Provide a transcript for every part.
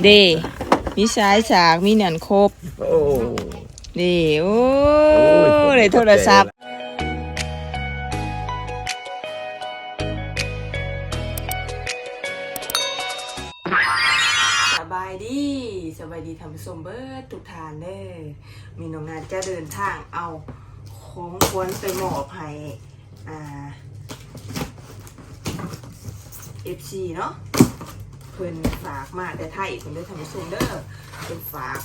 เดมีสายสากมีหนันครบโอ้เดโอ้ยเลยโทรศัพท์สบายดีสบายดีทำสมเบิร์ทุกทานเด้อมีน้องงานจะเดินทางเอาของควนไปมอบให้อ่า FC เนาะ เพิ่นฝากมาแต่ไทยเพิ่นได้ทำสมเด้อเพิ่นฝาก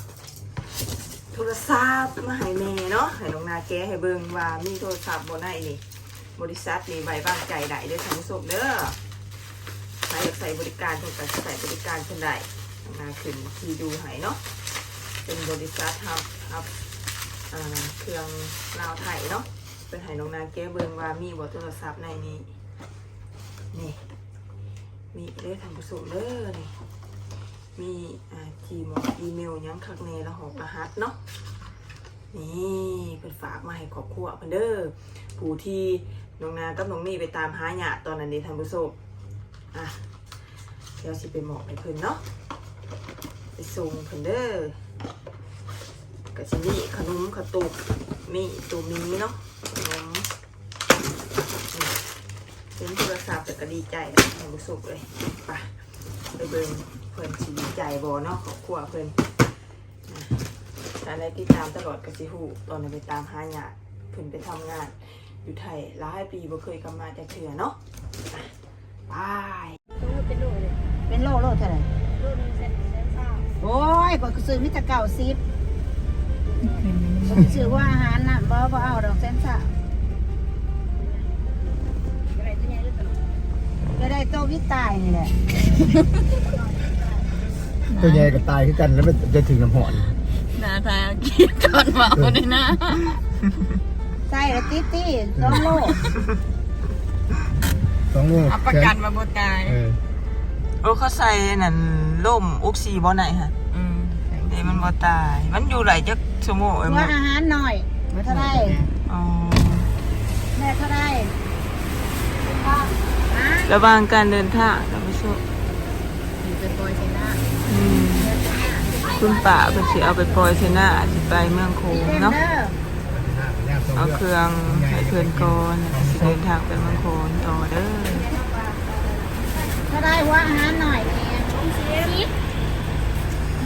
โทรศัพท์มาให้แม่เนาะให้น้องนาแกให้เบิ่งว่ามีโทรศัพท์บ่ได้นี่บริษัทนี่ใบบ้างใจได้เด้อท่านผู้ชมเด้อใครอยากใส่บริการเพิ่นก็ใส่บริการเพิ่นได้น้องนาขึ้นที่ดูให้เนาะเป็นบริษัททับทับอ่าเครื่องลาวไทยเนาะเป็นให้น้องนาแกเบิ่งว่ามีบ่โทรศัพท์ในนี้นี่ มีเด้ท่านผู้ชมเด้อนี่มีอ่าจีมออีเมลยังคักเนละหอกระหัสเนาะนี่เป็นฝากมาให้ครอบครัวเพิ่นเด้อผู้ที่น้องนากับน้องนี่ไปตามหาหยาตอนนั้นเดีท่านผู้ชมอะเดี๋ยวสิไปหมอกให้เพิ่นเนาะไปส่งเพิ่นเด้อกะสิมีขนมขาวตุกมีตัวมีเนาะขนมนี่ เป็นโทรศัพท์แต่ก็ดีใจนะท่านผู้ชมเลยไปไปเบิ่งเพิ่นสิดีใจบ่เนาะครอบครัวเพิ่นนะถ้าได้ติดตามตลอดก็สิฮู้ตอนนั้นไปตามหาญาติเพิ่นไปทำงาน อยู่ไทยหลายปีบ่เคยกลับมาจักเทื่อเนาะอะบายเป็นโลเลยเป็นโลโลเท่าไหร่โลนึงเซนเซนเศร้าโอ้ยก็ซื้อมิตรเก่าซิปก็ซื้อว่าอาหารน่ะบ่บ่เอาดอกเส้นซ่า ก็ได้โตวิตายนี่แหละตัวใหญ่กับตายคือกันแล้วมันจะถึงน้ำหอนหน้าตาคิดก่อนเว้านี่นะใส่ละติตี้สองโลสองลูกเอาประกันมาบ่ตายเออโอ้เขาใส่นั่นล่มอุกซีบ่ไหนฮะอืมเดี๋ยวมันบ่ตาย มันอยู่หลายจักชั่วโมงเอ้ยหมว่าดอาหารหน่อยเท่าไรอ๋อแม่เท่าไรพ่อฮะ ระหว่างการเดินทางท่านผู้ชมเป็นบอยเซน่าอืมคุณป่าเพิ่นสิเอาไปปล่อยเทน่าสิไปเมืองโคงเนาะเอาเครื่องให้เพื่อนก่อนแล้วก็สิเดินทางไปเมืองโคงต่อเด้อเท่าไรว่าอาหารหน่อยเนี่ยชิป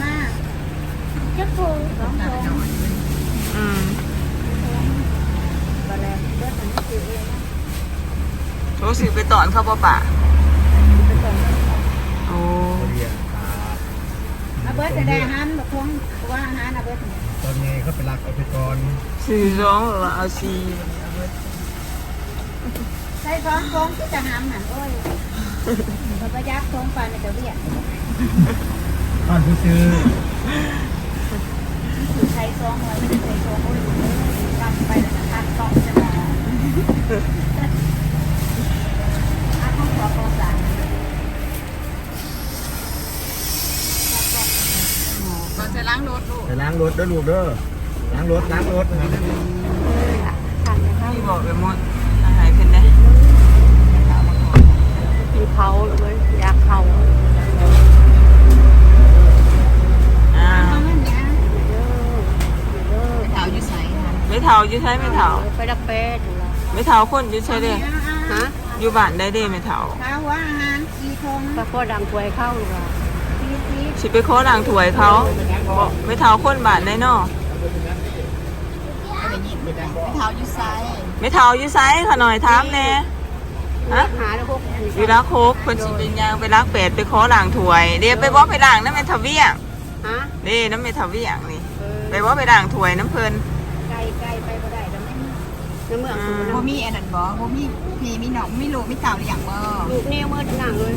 มาจะโคสองโคอืม บะแลงเบิดอันนี้คือเอง รู้ สึกไปตอนเข้าป่าป่าโอ้ยอาเบิดจะได้อาหารแบบพวงว่าอาหารอาเบิดเนี่ยตอนนี้เขาไปรักเอาไปก่อนสี่สองหรือว่าเอาสี่ใส่ซ้อนฟองที่จะหามหันโอ้ยพอประยักฟองปลาในกระเบียดท่านผู้ซื้อใส่ซองไว้ไม่ได้ใส่ซองโอ้ยกำไปแล้วตัดกล่องจะมา อาต้องขอโทษสารก็จะล้างรถลูกไปล้างรถเด้อลูกเด้อล้างรถล้างรถพี่บอกไปหมดอาหารเพิ่นได้มีเขาเลยอยากเขาอ่าเอาเงินเนี่ยเต่าอยู่ใสค่ะไม่เท่าอยู่ใช้ไม่เท่าไปดักเป็ดอยู่แล้วไม่เท่าคนอยู่ใช้เด้ฮะ อยู่บ้านได้เด้ไม่เท่าข้าวว่าอาหารสีทงตะโกดังถวยเข้าหรือเปล่าสีสีสิไปขอล้างถ้วยเขาบอกไม่เท่าคนบ้านได้เนาะเท้าอยู่ใสไม่เท่าอยู่ไซขะหน่อยถามแน่ฮะหาแล้วพวกอยู่รักโคกคนสิเป็นยางไปรักเป็ดไปขอล้างถ้วยเดี๋ยวไปบอกไปล้างน้ำเมทาเวียงฮะเด้น้ำเมทาเวียงนี่ไปบอกไปล้างถ้วยน้ำเพลินไก่ไก่ไปบ่ได้แล้วไม่มีน้ำเมืองสุอืมพรรณบ่มีอันนั้นบ่บ่มี พี่มีน้องมีลูกมีเต่าหรือหยังบ่ลูกเนี่ยมืดหนังเลย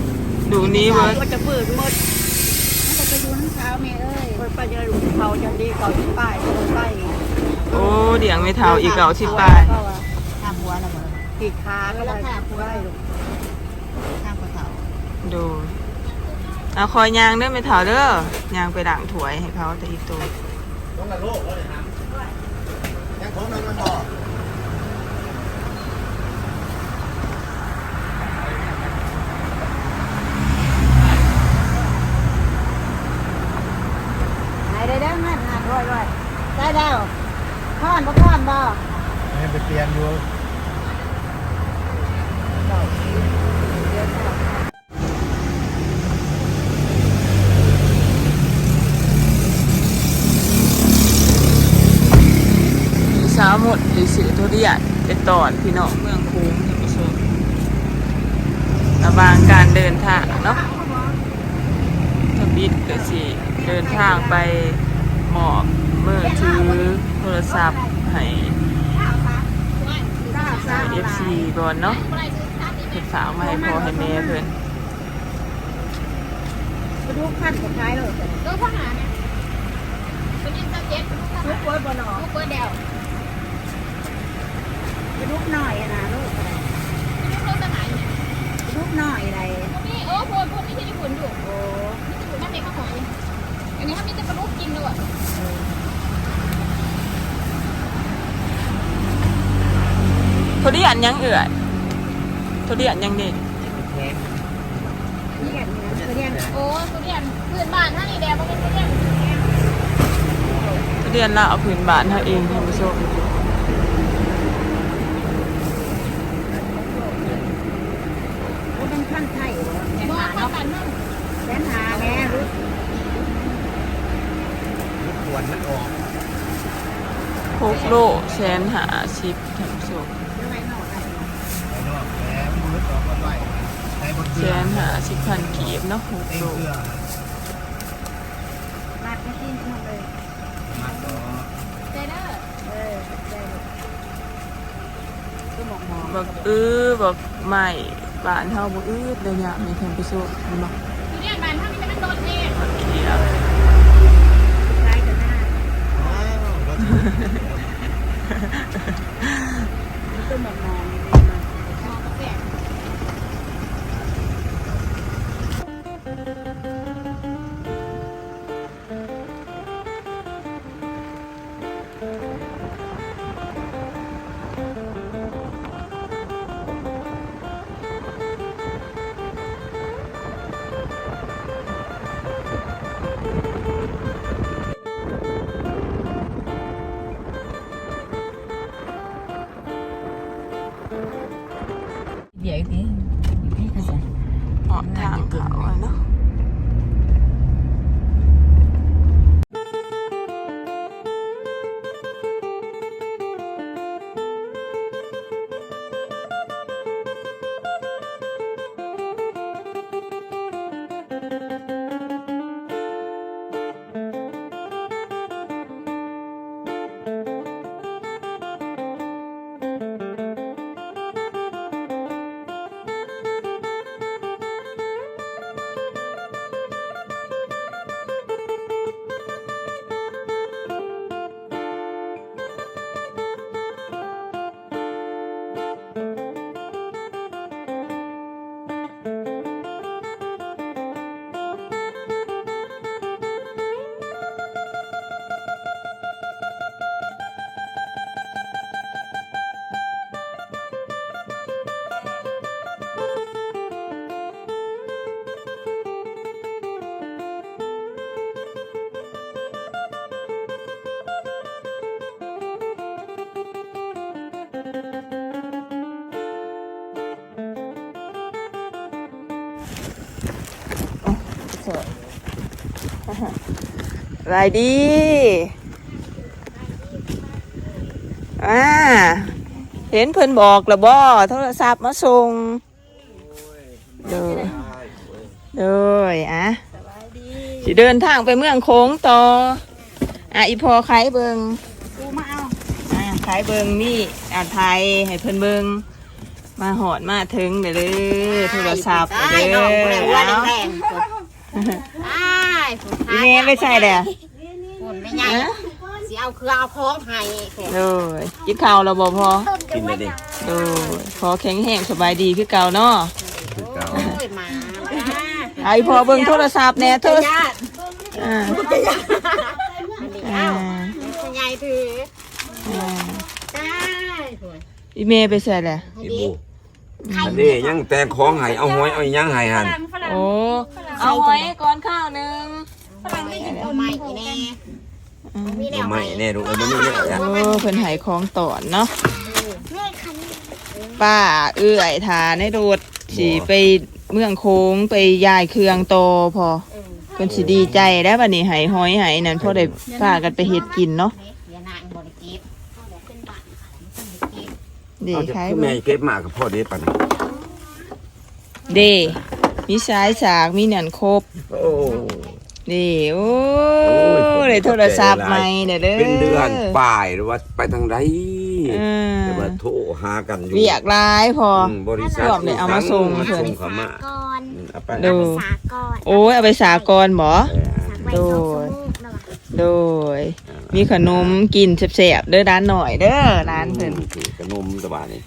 ดูนี้เว้ยก็จะเปิดมืดมันจะไปดูน้ำเท้าแม่เอ้ยคนไปจะเขาจะดีเขาจะป้ายเขาป้ายโอ้เดียงไม่เท่าอีกเก่าที่ปลายทางหัวน่ะบ่ขีดขาก็ได้ได้ลูกทางกระเต่าดูเอาคอยยางเด้อไม่เท่าเด้อยางไปล้างถ้วยให้เขาแต่อีกตัวต้องกันโลกแล้วเนี่ยครับยังของนั่นมันบอก ลี่ยนอยู่ สาว หมดหรือสื่อทุเรียนเป็นตอนพี่น้องเมืองโค้งท่านผู้ชมระวางการเดินทางเนาะทบิดก็สิเดินทางไปหมอบเมื่อถือโทรศัพท์ให้เอฟซีก่อนเนาะเพิ่นฝากมาให้พอให้แม่เพิ่อนกระดูกพันสุดท้ายเลยลูกพ่อหาเนี่ยเป็นยังจะเจ็บลูกเปิดบนหนอลูกเปิดเดียว กระดูกหน่อยอะนะลูกอะไรลูกเปิดสมัยเนี่ยกระดูกหน่อยอะไรนี่โอ้โหพวกนี้ที่ญี่ปุ่นอยู่โอ้นี่ญี่ปุ่นนั่นเองข้าวหอยอันนี้เขามีแต่ปลาลูกกินด้วยทุเรียนยังเอื่อยทุเรียนยังนี่นี่กันนะกระเดียนโอ้ทุเรียนพื้นบ้านท่านี่แดงมันเป็นทุเรียนทุเรียนเราเอาพื้นบ้านเฮาเองท่านผู้ชม ขั้นไทยแสนบ่หาเข้าเนาะกันมั่งแสนหาแม่ลูกขวนมันออกโคกโลแสนหาชิปท่านผู้ชมยังไงหน่อยไปนอกแล้วมือออก็ไหวใช้บนแสเกลือนหาชิปพันกีบเนาะโคกเต็มโลเกลือรัดไม่กินหมดเลยมาต่อเจเดอร์เออได้เลยก็หมอกหมอกบอกอื้อบอกไม่ บ้านเฮาบ่อื้อเลยเนี่ยมีท่านผู้ชมเห็นบ่ทุเรียนบ้านท่านี่จะเป็นโดนเองเขียวคล้ายกันหน้าอ้าวรถมันก็หมอกหมอก สวยไรดีอ่าเห็นเพิ่นบอกแล้วบ่โทรศัพท์มาส่งเด้อเด้ออะสิเดินทางไปเมืองโค้งต่ออะอีพอขายเบิงกูมาเอาอะขายเบิงนี่อะไทยให้เพิ่นเบิงมาหอดมาถึงเด้อเด้อโทรศัพท์เด้อกอเลยว่า อาแรงได้อีเมลไม่ใช่เด้อคนไม่ใหญ่สิเอาเครือเอาคล้องให้แค่โดยกินข้าวเราบ่พอกินเลยดิโดยพอแข็งแห้งสบายดีคือเก่าเนาะโอ้ยมาไอพอเบิ่งโทรศัพท์แหน่โทรศัพท์อ่าอ่าคุณยายถืออ่าได้อีเมลไปใส่แหละอีบูอันนี้ยังแต่งของให้เอาหวยเอาหยังให้หันโอ้ เอาไว้ก่อนข้าวหนึงเอาไม้แน่อืมมีแนวไม่แน่ดูเออมันนี่เนี่ยจ้ะโอ้เพิ่นให้ของตอนเนาะป้าเอื้อยทาในรถสิไปเมืองโค้งไปย้ายเครื่องโตพอเพิ่นสิดีใจแล้วบัดนี้ให้หอยให้นั่นพอได้พากันไปเฮ็ดกินเนาะอย่านางบริกิฟเป็นบ้านเด้เอาจะขายคือบ่แม่เก็บมากับพ่อเด็ดปานนั้นเด้ มีสายสากมีนั่นครบโอ้เด้โอ้โอ้ยได้โทรศัพท์ใหม่เด้อเด้อเป็นเดือนป่ายหรือว่าไปทางใดเออแต่ว่าโทรหากันอยู่เรียกหลายพอมบริษัทรวมเลยเอามาส่งเพิ่นส่งเขามาก่อนอืมเอาไปดูสากอนโอ้ยเอาไปสากรณ์บ่สากไว้สองชั่วโมงแล้วอะโดย มีขนมกินแซ่บๆเด้อร้านหน่อยเด้อร้านเพิ่นถือกระนมตะบานี่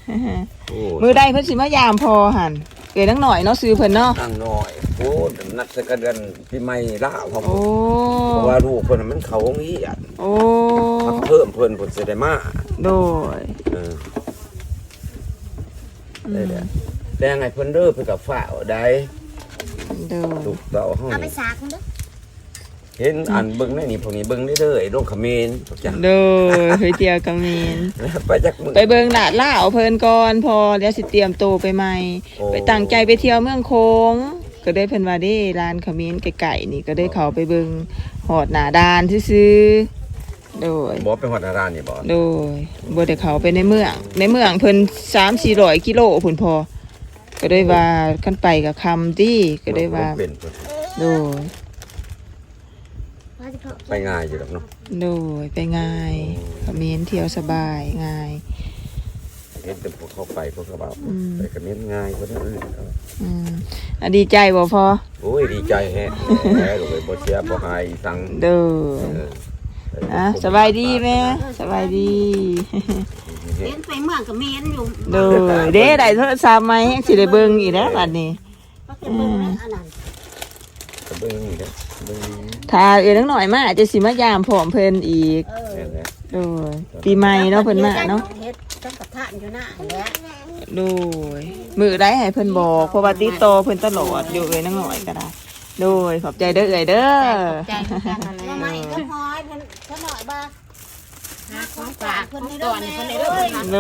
โอ้มือใดเพิ่นสิมายามพอหั่น เกิดนังหน่อยเนาะซื้อเพิ่นเนาะตั้งน้อยโอ้นัดสกเดือนปีใหม่ล่าวเขาโอ้เพราะว่าลูกเพิ่นน่ะมันเขาโรงเรียนโอ้พักเพิ่มเพิ่นเพิ่นสิได้มาโดยเอออืได้มเด้อแต่ไงเพิ่นเด้อเพิ่นก็ฝ้าวได้โดยลูกเต้าเฮาเอาไปนี่สากมันเด้อ เห็นอันเบิ่งในนี่พวกนี้เบิ่งได้เด้อไอ้โรงเขมรพวกจังโดยไปเที่ยวกะเมนไปจักมื้อไปเบิ่งลาดล่าวเพิ่นก่อนพอเดี๋ยวสิเตรียมโตวไปใหม่โอ้ไปตั้งใจไปเที่ยวเมืองโค้ง ก็ได้เพิ่นว่าเด้ร้านขมิ้นไก่ๆนี่ก็ได้เขาไปเบิ่งหอดหน้าดานซื่อๆโดย บ่ไปฮอดร้านนี่บ่โดยบ่ได้เขาไปในเมือง ในเมืองเพิ่น3-400กิโลพุ่นพอ ก็ได้ว่าคันไปกับคำติก็ได้ว่าเป็นเพิ่นโดยว่าจะเพิ่ม ไปง่ายอยู่ดอกเนาะโดยไปง่ายขมิ้นเที่ยวสบายง่าย เห็นแต่พวกเขาไปพวกเขาบอกอืม ไปเขมรง่ายกว่านั้นอื่นเอออืมอะดีใจบ่พอโอ้ยดีใจแฮะแฮะลูกเอ้ยบ่เสียบ่หายสั่งโดยเอออะสบายดีแม่สบายดีเล่นไปเมืองกับเมนอยู่โดยเด้ได้โทรศัพท์ใหม่ยังสิได้เบิ่งอีกแล้วบัดนี้ ก็เป็นเมืองนั้นอันนั้นก็เบิ่งนี่เด้อเบิ่งนี่ ถ้าเอื้อนักหน่อยมาอาจจะสิมายามพร้อมเพิ่นอีกเออแม่นแหละโดยปีใหม่เนาะเพิ่นมาเนาะเฮ็ดจังกระทะอยู่หน้าแหละโดยมื้อใดให้เพิ่นบอกเพราะว่าติดต่อเพิ่นตลอดอยู่เอ้ยนักหน่อยก็ได้โดยขอบใจเด้อเอ้ยเด้อใจเหมือนกันนั่นแหละทำไมก็พอยเพิ่นเพิ่นหน่อยบ้าหาของฝากเพิ่นในตอนนี้เพิ่นในเรื่องนั้นโด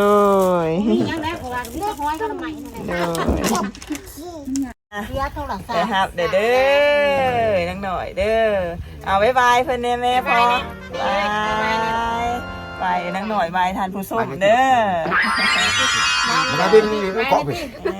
ยมีหยังได้ของเรามีแต่หอยก็ทำไมนั่นแหโดละย เสียโทรศัพนะท์ครับ เด้อเด้อนักหน่อยเด้อเอาบ๊ายบายเพิ่นแน่แม่พอบายไปนักหน่อยบายทานผู้ส้มเด้อมาเป็นนี่ก็ขอไปเอ